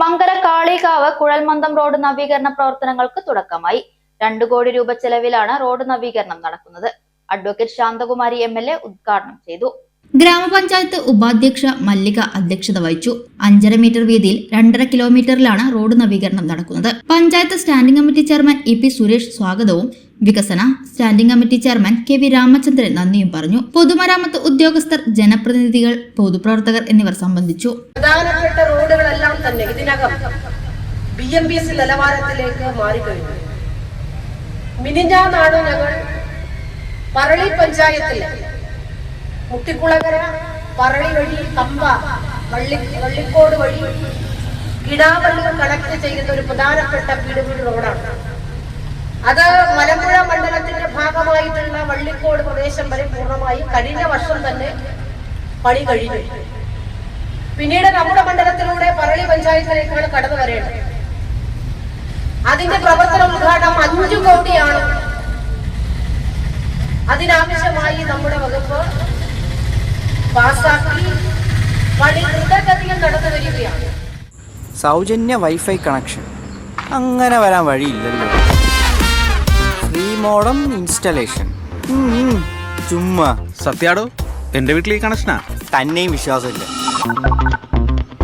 മങ്കര കാളികാവ് കുഴൽമന്ദം road നവീകരണ പ്രവർത്തനങ്ങൾക്ക് തുടക്കമായി. രണ്ടു കോടി രൂപ ചെലവിലാണ് റോഡ് നവീകരണം നടക്കുന്നത്. Advocate Shanthakumari M L A ഉദ്ഘാടനം ചെയ്തു. ഗ്രാമപഞ്ചായത്ത് ഉപാധ്യക്ഷ മല്ലിക അധ്യക്ഷത വഹിച്ചു. അഞ്ചര മീറ്റർ വീതിയിൽ രണ്ടര കിലോമീറ്ററിലാണ് റോഡ് നവീകരണം നടക്കുന്നത്. Panchayat standing committee chairman E P Suresh സ്വാഗതവും വികസന standing committee chairman K V Ramachandran നന്ദിയും പറഞ്ഞു. പൊതുമരാമത്ത് ഉദ്യോഗസ്ഥർ ജനപ്രതിനിധികൾ പൊതുപ്രവർത്തകർ എന്നിവർ സംബന്ധിച്ചു. പ്രധാനപ്പെട്ട റോഡുകളെല്ലാം തന്നെ ഇതിനകം ബി എം ബി എസ് നിലവാരത്തിലേക്ക് മാറിക്കഴിഞ്ഞു. മിനിഞ്ഞാന്നാണ് ഞങ്ങൾ പറളി പഞ്ചായത്തിൽ മുട്ടിക്കുളകര പറളി വഴി കമ്പ വള്ളി വള്ളിക്കോട് വഴി കിടാവള്ളി കണക്ട് ചെയ്യുന്ന ഒരു പ്രധാനപ്പെട്ട പീടുപീട് റോഡാണ്. അത് മലമ്പുഴ മണ്ഡലത്തിന്റെ ഭാഗമായിട്ടുള്ള വള്ളിക്കോട് പ്രദേശം വരെ പൂർണമായും കഴിഞ്ഞ വർഷം തന്നെ പണി കഴിഞ്ഞു. പിന്നീട് നമ്മുടെ മണ്ഡലത്തിലൂടെ പഞ്ചായത്തിലേക്കാണ് കടന്നു വരേണ്ടത്. അതിന്റെ പ്രവർത്തന ഉദ്ഘാടനം അഞ്ചു കോടിയാണ്. അതിനാവശ്യമായി നമ്മുടെ വകുപ്പ് പാസാക്കി പണി ദ്രുതഗതിയിൽ നടന്നു വരികയാണ്. സൗജന്യ വൈഫൈ കണക്ഷൻ. അങ്ങനെ വരാൻ വഴിയില്ലല്ലോ. Free modem installation. ചുമ്മാ. സത്യാടോ എന്റെ വീട്ടിൽ ഈ കണക്ഷനാ തന്നെയും വിശ്വാസമില്ല.